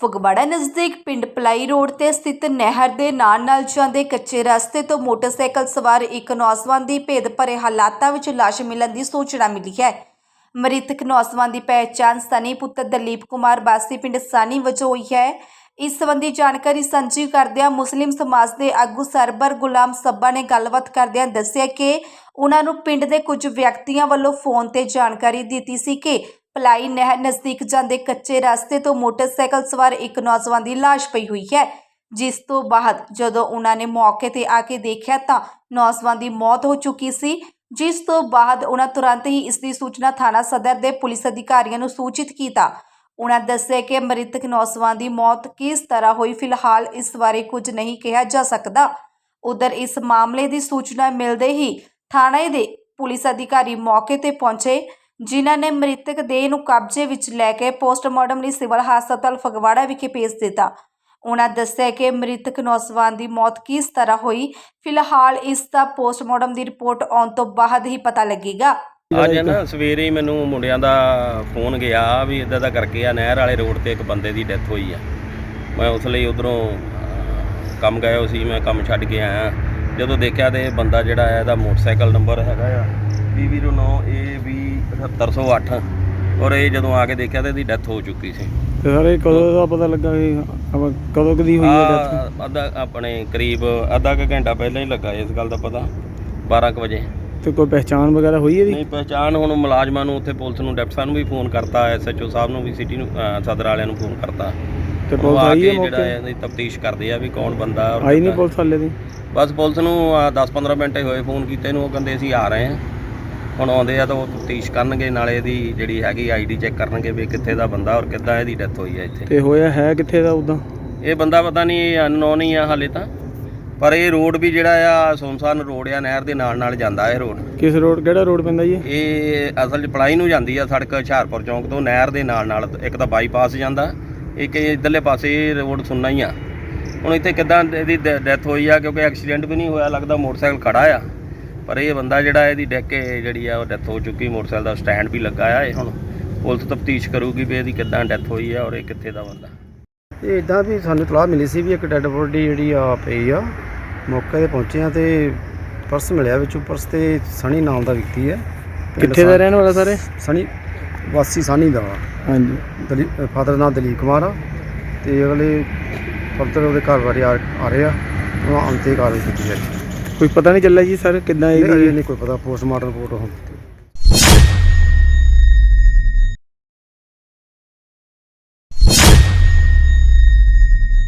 ਫਗਵਾੜਾ ਨਜ਼ਦੀਕ ਪਿੰਡ ply road ਤੇ ਸਥਿਤ ਨਹਿਰ ਦੇ ਨਾਲ ਨਾਲ ਜਾਂਦੇ ਕੱਚੇ ਰਸਤੇ ਤੋਂ ਮੋਟਰਸਾਈਕਲ ਸਵਾਰ ਇੱਕ ਨੌਜਵਾਨ ਦੀ ਭੇਦ ਭਰੇ ਹਾਲਾਤਾਂ ਵਿੱਚ ਲਾਸ਼ ਮਿਲਣ ਦੀ ਸੂਚਨਾ ਮਿਲੀ ਹੈ। ਮ੍ਰਿਤਕ ਨੌਜਵਾਨ ਦੀ ਪਹਿਚਾਣ ਸਨੀ ਪੁੱਤਰ ਦਲੀਪ ਕੁਮਾਰ ਬਾਸੀ ਪਿੰਡ ਸਾਨੀ ਵਜੋਂ ਹੋਈ ਹੈ। ਇਸ ਸੰਬੰਧੀ ਜਾਣਕਾਰੀ ਸਾਂਝੀ ਕਰਦਿਆਂ ਮੁਸਲਿਮ ਸਮਾਜ ਦੇ ਆਗੂ ਸਰਬਰ ਗੁਲਾਮ ਸੱਬਾ ਨੇ ਗੱਲਬਾਤ ਕਰਦਿਆਂ ਦੱਸਿਆ ਕਿ ਉਹਨਾਂ ਨੂੰ ਪਿੰਡ ਦੇ ਕੁਝ ਵਿਅਕਤੀਆਂ ਵੱਲੋਂ ਫੋਨ ਤੇ ਜਾਣਕਾਰੀ ਦਿੱਤੀ ਸੀ ਕਿ ਪਲਾਈ ਨਹਿਰ ਨਜ਼ਦੀਕ ਜਾਂਦੇ ਕੱਚੇ ਰਸਤੇ ਤੋਂ ਮੋਟਰਸਾਈਕਲ ਸਵਾਰ ਇੱਕ ਨੌਜਵਾਨ ਦੀ ਲਾਸ਼ ਪਈ ਹੋਈ ਹੈ। ਜਿਸ ਤੋਂ ਬਾਅਦ ਜਦੋਂ ਉਹਨਾਂ ਨੇ ਮੌਕੇ ਤੇ ਆ ਕੇ ਦੇਖਿਆ ਤਾਂ ਨੌਜਵਾਨ ਦੀ ਮੌਤ ਹੋ ਚੁੱਕੀ ਸੀ। ਜਿਸ ਤੋਂ ਬਾਅਦ ਉਹਨਾਂ ਤੁਰੰਤ ਹੀ ਇਸ ਦੀ ਸੂਚਨਾ ਥਾਣਾ ਸਦਰ ਦੇ ਪੁਲਿਸ ਅਧਿਕਾਰੀਆਂ ਨੂੰ ਸੂਚਿਤ ਕੀਤਾ। ਉਹਨਾਂ ਦੱਸਿਆ ਕਿ ਮ੍ਰਿਤਕ ਨੌਜਵਾਨ ਦੀ ਮੌਤ ਕਿਸ ਤਰ੍ਹਾਂ ਹੋਈ ਫਿਲਹਾਲ ਇਸ ਬਾਰੇ ਕੁਝ ਨਹੀਂ ਕਿਹਾ ਜਾ ਸਕਦਾ। ਉਧਰ ਇਸ ਮਾਮਲੇ ਦੀ ਸੂਚਨਾ ਮਿਲਦੇ ਹੀ ਥਾਣੇ ਦੇ ਪੁਲਿਸ ਅਧਿਕਾਰੀ ਮੌਕੇ ਤੇ ਪਹੁੰਚੇ। ਜਿਨ੍ਹਾਂ ਨੇ ਮ੍ਰਿਤਕ ਦੇਹ ਨੂੰ ਕਬਜ਼ੇ ਵਿੱਚ ਲੈ ਕੇ ਪੋਸਟਮਾਰਟਮ ਲਈ ਸਿਵਲ ਹਸਪਤਾਲ ਫਗਵਾੜਾ ਵਿਖੇ ਭੇਜ ਦਿੱਤਾ। ਉਹਨਾਂ ਦੱਸਿਆ ਕਿ ਮ੍ਰਿਤਕ ਨੌਜਵਾਨ ਦੀ ਮੌਤ ਕਿਸ ਤਰ੍ਹਾਂ ਹੋਈ, ਫਿਲਹਾਲ ਇਸ ਦਾ ਪੋਸਟਮਾਰਟਮ ਦੀ ਰਿਪੋਰਟ ਆਉਣ ਤੋਂ ਬਾਅਦ ਹੀ ਪਤਾ ਲੱਗੇਗਾ। ਅੱਜ ਨਾ ਸਵੇਰੇ ਹੀ ਮੈਨੂੰ ਮੁੰਡਿਆਂ ਦਾ ਫੋਨ ਗਿਆ ਵੀ ਇਦਾਂ ਦਾ ਕਰਕੇ ਆ, ਨਹਿਰ ਵਾਲੇ ਰੋਡ ਤੇ ਇੱਕ ਬੰਦੇ ਦੀ ਡੈਥ ਹੋਈ ਆ। ਮੈਂ ਉਸ ਲਈ ਉਧਰੋਂ ਕੰਮ ਗਿਆ ਸੀ, ਮੈਂ ਕੰਮ ਛੱਡ ਕੇ ਆਇਆ। ਜਦੋਂ ਦੇਖਿਆ ਤੇ ਬੰਦਾ ਜਿਹੜਾ ਆ ਇਹਦਾ ਮੋਟਰਸਾਈਕਲ ਨੰਬਰ ਹੈਗਾ ਆ PV09AV7708 ਔਰ ਇਹ ਜਦੋਂ ਆ ਕੇ ਦੇਖਿਆ ਤੇ ਇਹਦੀ ਡੈਥ ਹੋ ਚੁੱਕੀ ਸੀ। ਤੇ ਸਾਰੇ ਕਦੋਂ ਦਾ ਪਤਾ ਲੱਗਾ ਵੀ ਆਪਾਂ ਕਦੋਂ ਕਦੀ ਹੋਈ ਹੈ ਡੈਥ ਅੱਧਾ ਆਪਣੇ ਕਰੀਬ ਅੱਧਾ ਕੁ ਘੰਟਾ ਪਹਿਲਾਂ ਹੀ ਲੱਗਾ ਇਸ ਗੱਲ ਦਾ ਪਤਾ 12 ਕੁ ਵਜੇ। ਤੇ ਕੋਈ ਪਹਿਚਾਣ ਵਗੈਰਾ ਹੋਈ ਇਹਦੀ? ਨਹੀਂ ਪਹਿਚਾਣ ਹੁਣ ਮੁਲਾਜ਼ਮਾਂ ਨੂੰ ਉੱਥੇ ਪੁਲਿਸ ਨੂੰ ਡਿਪਟੀ ਸਾਹਿਬ ਨੂੰ ਵੀ ਫੋਨ ਕਰਤਾ ਐਸਐਚਓ ਸਾਹਿਬ ਨੂੰ ਵੀ ਸਿਟੀ ਨੂੰ ਅਹ ਸਦਰ ਵਾਲਿਆਂ ਨੂੰ ਫੋਨ ਕਰਤਾ। ਤੇ ਉਹ ਪੁਲਿਸ ਆ ਆਈ ਕੇ ਹੈ ਜਿਹੜਾ ਮੌਕੇ ਇਹਦੀ ਤਫਤੀਸ਼ ਕਰਦੇ ਆ ਵੀ ਕੌਣ ਬੰਦਾ ਔਰ ਆਈ ਨਹੀਂ ਕਿੱਦਾਂ। ਪੁਲਿਸ ਵਾਲੇ ਦੀ? ਬਸ ਪੁਲਿਸ ਨੂੰ 10-15 ਮਿੰਟ ਹੀ ਹੋਏ ਫੋਨ ਕੀਤੇ ਨੂੰ ਉਹ ਕਹਿੰਦੇ ਅਸੀਂ ਆ ਰਹੇ ਹਾਂ। ਹੁਣ ਆਉਂਦੇ ਆ ਤਾਂ ਉਹ ਤਫਤੀਸ਼ ਕਰਨਗੇ ਨਾਲੇ ਇਹਦੀ ਜਿਹੜੀ ਹੈਗੀ ਆਈਡੀ ਚੈੱਕ ਕਰਨਗੇ ਵੀ ਕਿੱਥੇ ਦਾ ਬੰਦਾ ਔਰ ਕਿੱਦਾਂ ਇਹਦੀ ਡੈਥ ਹੋਈ ਹੈ ਇੱਥੇ। ਤੇ ਹੋਇਆ ਹੈ ਕਿੱਥੇ ਦਾ ਉਦਾਂ? ਇਹ ਬੰਦਾ ਪਤਾ ਨਹੀਂ ਅਨਨੋਨ ਹੀ ਆ ਹਾਲੇ ਤਾਂ। ਪਰ ਇਹ ਰੋਡ ਵੀ ਜਿਹੜਾ ਆ ਸੁਨਸਾਨ ਰੋਡ ਆ ਨਹਿਰ ਦੇ ਨਾਲ ਨਾਲ ਜਾਂਦਾ ਇਹ ਰੋਡ। ਕਿਸ ਰੋਡ ਕਿਹੜਾ ਰੋਡ ਪੈਂਦਾ ਜੀ ਇਹ? ਇਹ ਅਸਲ 'ਚ ਪਲਾਈ ਨੂੰ ਜਾਂਦੀ ਆ ਸੜਕ ਹੁਸ਼ਿਆਰਪੁਰ ਚੌਂਕ ਤੋਂ ਨਹਿਰ ਦੇ ਨਾਲ ਨਾਲ ਇੱਕ ਤਾਂ ਬਾਈਪਾਸ ਜਾਂਦਾ ਇੱਕ ਇਹ ਇੱਧਰਲੇ ਪਾਸੇ ਇਹ ਰੋਡ ਸੁਣਨਾ ਹੀ ਆ। ਹੁਣ ਇੱਥੇ ਕਿੱਦਾਂ ਇਹਦੀ ਡੈਥ ਹੋਈ ਆ ਕਿਉਂਕਿ ਐਕਸੀਡੈਂਟ ਵੀ ਨਹੀਂ ਹੋਇਆ ਲੱਗਦਾ ਮੋਟਰਸਾਈਕਲ ਖੜਾ ਆ। ਪਰ ਇਹ ਬੰਦਾ ਜਿਹੜਾ ਇਹਦੀ ਡੈਕ ਜਿਹੜੀ ਆ ਉਹ ਡੈਥ ਹੋ ਚੁੱਕੀ ਮੋਟਰਸਾਈਕਲ ਦਾ ਸਟੈਂਡ ਵੀ ਲੱਗਾ ਆ ਇਹ। ਹੁਣ ਪੁਲਿਸ ਤਫਤੀਸ਼ ਕਰੂਗੀ ਵੀ ਇਹਦੀ ਕਿੱਦਾਂ ਡੈਥ ਹੋਈ ਆ ਔਰ ਇਹ ਕਿੱਥੇ ਦਾ ਬੰਦਾ। ਇਹ ਇਦਾਂ ਵੀ ਸਾਨੂੰ ਤਲਾਹ ਮਿਲੀ ਸੀ ਵੀ ਇੱਕ ਡੈੱਡ ਬੋਡੀ ਜਿਹੜੀ ਆ ਪਈ ਆ ਮੌਕੇ ਤੇ ਪਹੁੰਚੇ ਆ ਤੇ ਪਰਸ ਮਿਲਿਆ ਵਿੱਚੋਂ ਪਰਸ ਤੇ ਸਣੀ ਨਾਮ ਦਾ ਵਿਅਕਤੀ ਹੈ ਕਿੱਥੇ ਦਾ ਰਹਿਣ ਵਾਲਾ ਸਾਰੇ? ਸਣੀ ਵਾਸੀ ਸਾਨੀ ਦਾ ਵਾ। ਹਾਂਜੀ। ਦਲੀ ਫਾਦਰ ਨਾਮ ਦਲੀਪ ਕੁਮਾਰ ਆ ਤੇ ਅਗਲੇ ਫਰਦਰ ਉਹਦੇ ਘਰ ਬਾਰੇ ਆ ਆ ਰਹੇ ਆ ਉਹਨਾਂ ਅੰਤੇ ਕਾਰਵਾਈ ਕੀਤੀ ਜਾਏ ਕੋਈ ਪਤਾ ਨਹੀਂ ਚੱਲਿਆ ਜੀ ਸਰ ਕਿੱਦਾਂ ਇਹ ਨਹੀਂ ਕੋਈ ਪਤਾ ਪੋਸਟਮਾਰਟਮ ਰਿਪੋਰਟ ਹੁਣ